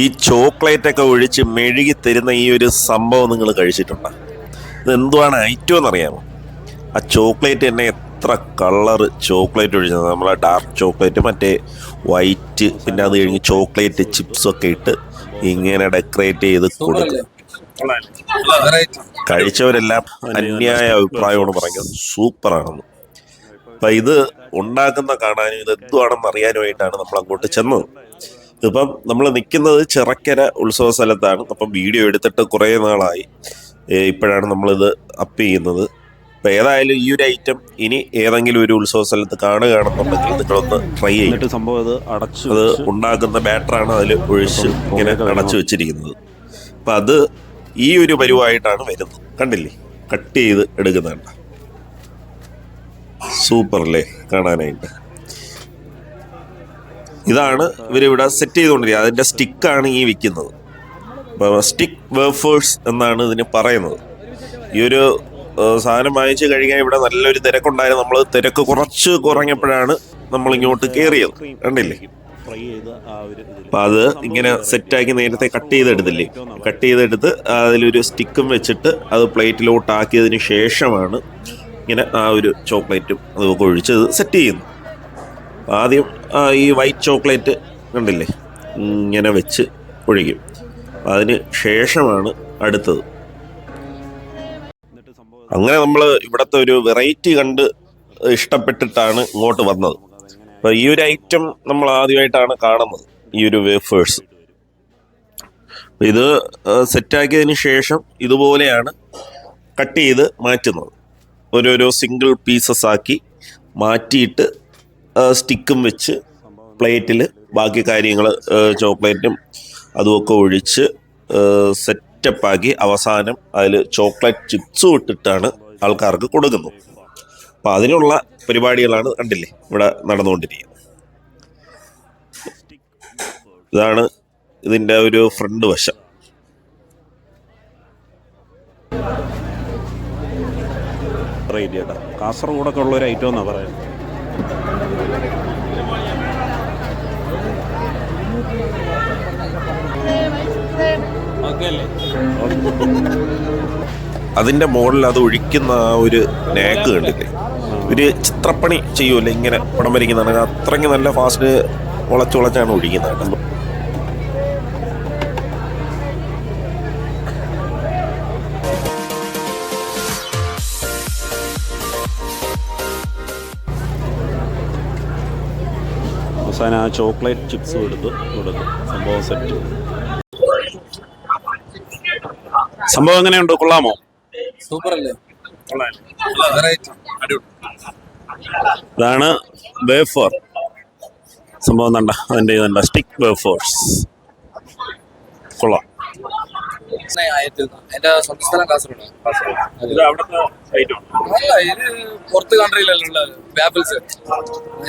ഈ ചോക്ലേറ്റ് ഒക്കെ ഒഴിച്ച് മെഴുകി തരുന്ന ഈ ഒരു സംഭവം നിങ്ങൾ കഴിച്ചിട്ടുണ്ടോ? ഇത് എന്തുവാണ് ഐറ്റം എന്നറിയാമോ ആ ചോക്ലേറ്റ് തന്നെ എത്ര കളർ ചോക്ലേറ്റ് ഒഴിച്ചത്. നമ്മളെ ഡാർക്ക് ചോക്ലേറ്റ് മറ്റേ വൈറ്റ് പിന്നെ അത് കഴിഞ്ഞ് ചോക്ലേറ്റ് ചിപ്സ് ഒക്കെ ഇട്ട് ഇങ്ങനെ ഡെക്കറേറ്റ് ചെയ്ത് കൊടുക്കും കഴിച്ചവരെല്ലാം അന്യായ അഭിപ്രായമാണ് പറയുന്നത്. സൂപ്പറാണെന്ന്. അപ്പൊ ഇത് ഉണ്ടാക്കുന്ന കാണാനും ഇത് എന്തുവാണെന്ന് അറിയാനുമായിട്ടാണ് നമ്മൾ അങ്ങോട്ട് ചെന്നത്. ഇപ്പം നമ്മൾ നിൽക്കുന്നത് ചിറക്കര ഉത്സവ സ്ഥലത്താണ്. അപ്പം വീഡിയോ എടുത്തിട്ട് കുറേ നാളായി. ഇപ്പോഴാണ് നമ്മളിത് അപ്പ് ചെയ്യുന്നത്. അപ്പം ഏതായാലും ഈ ഒരു ഐറ്റം ഇനി ഏതെങ്കിലും ഒരു ഉത്സവ സ്ഥലത്ത് കാണുകയാണെന്നുണ്ടെങ്കിൽ നിങ്ങളൊന്ന് ട്രൈ ചെയ്യും. സംഭവം അത് അടച്ചു അത് ഉണ്ടാക്കുന്ന ബാറ്ററാണ് അതിൽ ഒഴിച്ച് ഇങ്ങനെ അടച്ചു വെച്ചിരിക്കുന്നത്. അപ്പം അത് ഈ ഒരു പരിവായിട്ടാണ് വരുന്നത്. കണ്ടില്ലേ? കട്ട് ചെയ്ത് എടുക്കുന്നുണ്ട്. സൂപ്പർ അല്ലേ കാണാനായിട്ട്. ഇതാണ് ഇവരിവിടെ സെറ്റ് ചെയ്തുകൊണ്ടിരിക്കുന്നത്. അതിന്റെ സ്റ്റിക്കാണ് ഈ വിൽക്കുന്നത്. സ്റ്റിക്ക് വേഫേഴ്സ് എന്നാണ് ഇതിന് പറയുന്നത്. ഈ ഒരു സാധനം വാങ്ങിച്ചു കഴിഞ്ഞാൽ ഇവിടെ നല്ലൊരു തിരക്കുണ്ടായിരുന്നു. നമ്മൾ തിരക്ക് കുറച്ച് കുറഞ്ഞപ്പോഴാണ് നമ്മൾ ഇങ്ങോട്ട് കയറിയത് കണ്ടില്ലേ? അപ്പൊ അത് ഇങ്ങനെ സെറ്റാക്കി നേരത്തെ കട്ട് ചെയ്തെടുത്തില്ലേ? കട്ട് ചെയ്തെടുത്ത് അതിലൊരു സ്റ്റിക്കും വെച്ചിട്ട് അത് പ്ലേറ്റിലോട്ട് ആക്കിയതിന് ശേഷമാണ് ഇങ്ങനെ ആ ഒരു ചോക്ലേറ്റും അതൊക്കെ ഒഴിച്ച് സെറ്റ് ചെയ്യുന്നു ആദ്യം ഈ വൈറ്റ് ചോക്ലേറ്റ് കണ്ടില്ലേ? ഇങ്ങനെ വെച്ച് ഒഴിക്കും. അതിന് ശേഷമാണ് അടുത്തത്. അങ്ങനെ നമ്മൾ ഇവിടുത്തെ ഒരു വെറൈറ്റി കണ്ട് ഇഷ്ടപ്പെട്ടിട്ടാണ് ഇങ്ങോട്ട് വന്നത്. അപ്പൊ ഈ ഒരു ഐറ്റം നമ്മൾ ആദ്യമായിട്ടാണ് കാണുന്നത് ഈ ഒരു വേഫേഴ്സ് ഇത് സെറ്റാക്കിയതിന് ശേഷം ഇതുപോലെയാണ് കട്ട് ചെയ്ത് മാറ്റുന്നത്. ഓരോരോ സിംഗിൾ പീസസ് ആക്കി മാറ്റിയിട്ട് സ്റ്റിക്കും വെച്ച് പ്ലേറ്റിൽ ബാക്കി കാര്യങ്ങൾ ചോക്ലേറ്റും അതുമൊക്കെ ഒഴിച്ച് സെറ്റപ്പാക്കി അവസാനം അതിൽ ചോക്ലേറ്റ് ചിപ്സും ഇട്ടിട്ടാണ് ആൾക്കാർക്ക് കൊടുക്കുന്നത്. അപ്പം അതിനുള്ള പരിപാടികളാണ് കണ്ടില്ലേ ഇവിടെ നടന്നുകൊണ്ടിരിക്കുന്നത്. ഇതാണ് ഇതിന്റെ ഒരു ഫ്രണ്ട് വശം. കാസർഗോഡൊക്കെ ഉള്ള ഒരു ഐറ്റം എന്നാ പറയുന്നത്. അതിന്റെ മുകളിൽ അത് ഒഴിക്കുന്ന ആ ഒരു നേക്ക് കണ്ടില്ലേ? ഒരു ചിത്രപ്പണി ചെയ്യുമല്ലേ ഇങ്ങനെ പടം വരയ്ക്കുന്നതാണ് അത്രയ്ക്ക് നല്ല ഫാസ്റ്റ് ഉളച്ചുളച്ചാണ് ഒഴിക്കുന്നത് അവസാനം ആ ചോക്ലേറ്റ് ചിപ്സ് എടുത്ത് കൊടുത്തു. സംഭവം സെറ്റ് സംഭവം എങ്ങനെയുണ്ട്? കൊള്ളാമോ? സൂപ്പർ അല്ലേ ഇതാണ് വേഫർ സംഭവം കണ്ട അതിന്റെ ഇതുണ്ട സ്റ്റിക്ക് വേഫേഴ്സ് കൊള്ളാം. ആയത്തിൽ എന്റെ സ്വന്തം സ്ഥലം കാസർഗോഡ്. ഇത് അവിടുത്തെ ഐറ്റം അല്ല ഇത് പുറത്ത് കൺട്രിയിലല്ല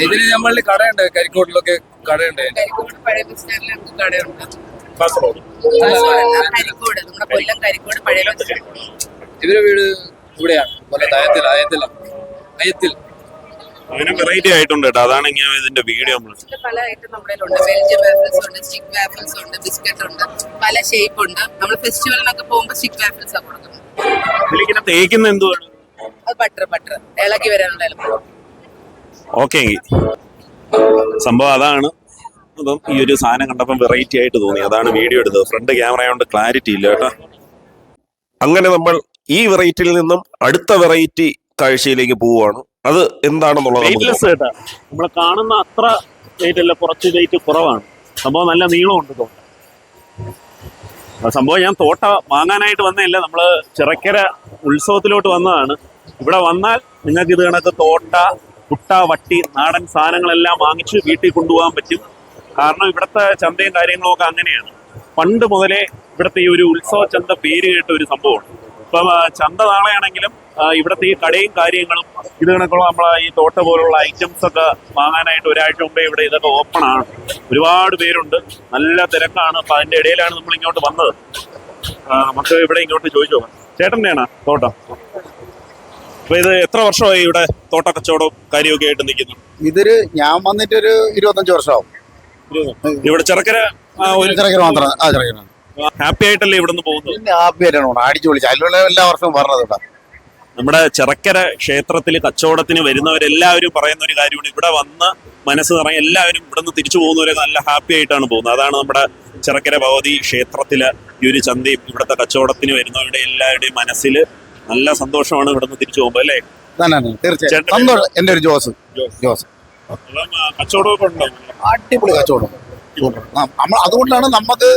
ഇതിന് നമ്മളിൽ കടയുണ്ട് കരിക്കോട്ടിലൊക്കെ കടയുണ്ട്. കാസർഗോഡ്. കരിക്കോട്. നമ്മുടെ കൊല്ലം കരിക്കോട് പഴയ വീട് ഇവിടെയാണ് കൊല്ലത്ത് അയത്തിൽ അയത്തിൽ. അയത്തിൽ. അങ്ങനെ വെറൈറ്റി ആയിട്ടുണ്ട് കേട്ടോ. അതാണ് ഇങ്ങനെ ഇതിന്റെ വീഡിയോ നമ്മൾ പല ഐറ്റം നമ്മുടെ ഉണ്ട് ബെൽജിയം വാഫിൾസ് ഉണ്ട് സ്റ്റിക് വാഫിൾസ് ഉണ്ട് ബിസ്ക്കറ്റ് ഉണ്ട്. പല ഷേപ്പ് ഉണ്ട്. നമ്മൾ ഫെസ്റ്റിവലിനൊക്കെ പോകുമ്പോൾ സ്റ്റിക് വാഫിൾസ് ആണ് കൊടുക്കുന്നത്. തേക്കുന്ന എന്തുവാണ്? അത് ബട്ടർ ബട്ടർ ഇളകി വരാനുള്ള എളുപ്പം ഓക്കെ സംഭവം അതാണ്. അപ്പം ഈ ഒരു സാധനം കണ്ടപ്പോൾ വെറൈറ്റി ആയിട്ട് തോന്നി. അതാണ് വീഡിയോ എടുത്തത്. ഫ്രണ്ട് ക്യാമറ കൊണ്ട് ക്ലാരിറ്റി ഇല്ല കേട്ടോ. അങ്ങനെ നമ്മൾ ഈ വെറൈറ്റിയിൽ നിന്നും അടുത്ത വെറൈറ്റി കാഴ്ചയിലേക്ക് പോവുകയാണ്. അത് എന്താണെന്നുള്ളത് നമ്മൾ കാണുന്ന അത്ര വെയിറ്റ് അല്ല കുറച്ച് വെയിറ്റ് കുറവാണ്. സംഭവം നല്ല നീളമുണ്ട് തോട്ട സംഭവം ഞാൻ തോട്ട വാങ്ങാനായിട്ട് വന്നതല്ല നമ്മൾ ചിറക്കര ഉത്സവത്തിലോട്ട് വന്നതാണ്. ഇവിടെ വന്നാൽ നിങ്ങൾക്ക് ഇത് കണക്ക് തോട്ട കുട്ട വട്ടി നാടൻ സാധനങ്ങളെല്ലാം വാങ്ങിച്ച് വീട്ടിൽ കൊണ്ടുപോകാൻ പറ്റും. കാരണം ഇവിടുത്തെ ചന്തയും കാര്യങ്ങളും ഒക്കെ അങ്ങനെയാണ്. പണ്ട് മുതലേ ഇവിടുത്തെ ഈ ഒരു ഉത്സവ ചന്ത പേര് കേട്ട ഒരു സംഭവമാണ്. ഇപ്പം ചന്ത നാളെയാണെങ്കിലും ഇവിടുത്തെ ഈ കടയും കാര്യങ്ങളും ഇത് കണക്കുള്ള നമ്മളെ ഈ തോട്ട പോലുള്ള ഐറ്റംസ് ഒക്കെ വാങ്ങാനായിട്ട് ഒരാഴ്ച മുമ്പേ ഇവിടെ ഇതൊക്കെ ഓപ്പൺ ആണ്. ഒരുപാട് പേരുണ്ട്. നല്ല തിരക്കാണ്. അപ്പൊ അതിന്റെ ഇടയിലാണ് നമ്മൾ ഇങ്ങോട്ട് വന്നത്. നമുക്ക് ഇവിടെ ഇങ്ങോട്ട് ചോദിച്ചു നോക്കാം. ചേട്ടന്റെയാണ് തോട്ടം? അപ്പൊ ഇത് എത്ര വർഷമായി ഇവിടെ തോട്ട കച്ചവടവും കാര്യമൊക്കെ ആയിട്ട് നിൽക്കുന്നു? ഇതൊരു ഞാൻ വന്നിട്ട് ഒരു ഇരുപത്തഞ്ച് വർഷമാവും. ഇവിടെ ചെറുക്കര ചെറുക്കര മാത്രം. ആ ചെറുക്കര ഹാപ്പി ആയിട്ടല്ലേ ഇവിടെ പോകുന്നത്? പിന്നെ ഹാപ്പി ആയിട്ടാണ് പോണത് അടിച്ചു വിളിച്ചു അതിലുള്ള എല്ലാ വർഷവും പറഞ്ഞത് കേട്ടോ. നമ്മുടെ ചെറക്കര ക്ഷേത്രത്തിൽ കച്ചവടത്തിന് വരുന്നവരെല്ലാവരും പറയുന്ന ഒരു കാര്യമാണ്. ഇവിടെ വന്ന് മനസ്സ് നിറയെ എല്ലാവരും ഇവിടെ നിന്ന് തിരിച്ചു പോകുന്നവരെ നല്ല ഹാപ്പി ആയിട്ടാണ് പോകുന്നത്. അതാണ് നമ്മുടെ ചെറക്കര ഭഗവതി ക്ഷേത്രത്തിലെ ഈ ഒരു ചന്തയും ഇവിടുത്തെ കച്ചവടത്തിന് വരുന്നവരുടെ എല്ലാവരുടെയും മനസ്സിൽ നല്ല സന്തോഷമാണ് ഇവിടെ നിന്ന് തിരിച്ചു പോകുമ്പോൾ അല്ലേ? തന്നെ തന്നെ, തീർച്ചയായും. ചേട്ടന്റെ സന്തോഷം. എന്റെ ഒരു ജോസ്. ജോസ്. കച്ചവടമൊക്കെ ഉണ്ടോ? അടിപൊളി കച്ചവടം. നമ്മൾ അതുകൊണ്ടാണ് നമുക്ക്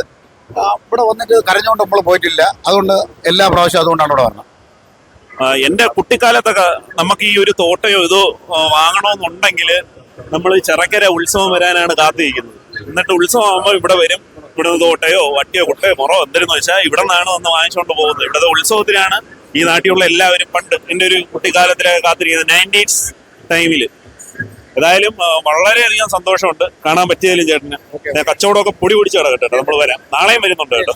ഇവിടെ വന്നിട്ട് കരഞ്ഞുകൊണ്ട് നമ്മൾ പോയിട്ടില്ല. അതുകൊണ്ട് എല്ലാ പ്രാവശ്യം അതുകൊണ്ടാണ് ഇവിടെ വരണം എന്റെ എന്റെ കുട്ടിക്കാലത്തൊക്കെ നമുക്ക് ഈ ഒരു തോട്ടയോ ഇതോ വാങ്ങണമെന്നുണ്ടെങ്കിൽ നമ്മൾ ചിറക്കര ഉത്സവം വരാനാണ് കാത്തിരിക്കുന്നത്. എന്നിട്ട് ഉത്സവം ആകുമ്പോൾ ഇവിടെ വരും. ഇവിടെ നിന്ന് തോട്ടയോ വട്ടിയോ കുട്ടയോ മുറോ എന്തെന്ന് വെച്ചാൽ ഇവിടെ നിന്നാണ് വന്ന് വാങ്ങിച്ചുകൊണ്ട് പോകുന്നത്. ഇവിടുത്തെ ഉത്സവത്തിനാണ് ഈ നാട്ടിലുള്ള എല്ലാവരും പണ്ട് എന്റെ ഒരു കുട്ടിക്കാലത്തിലൊക്കെ കാത്തിരിക്കുന്നത് നയന്റീസ് ടൈമിൽ ഏതായാലും വളരെയധികം സന്തോഷമുണ്ട്. കാണാൻ പറ്റിയതിലും ചേട്ടന്. കച്ചവടമൊക്കെ പൊടി പിടിച്ച് കിടക്കട്ടെ നമ്മൾ വരാം. നാളെയും വരുന്നുണ്ട് കേട്ടോ.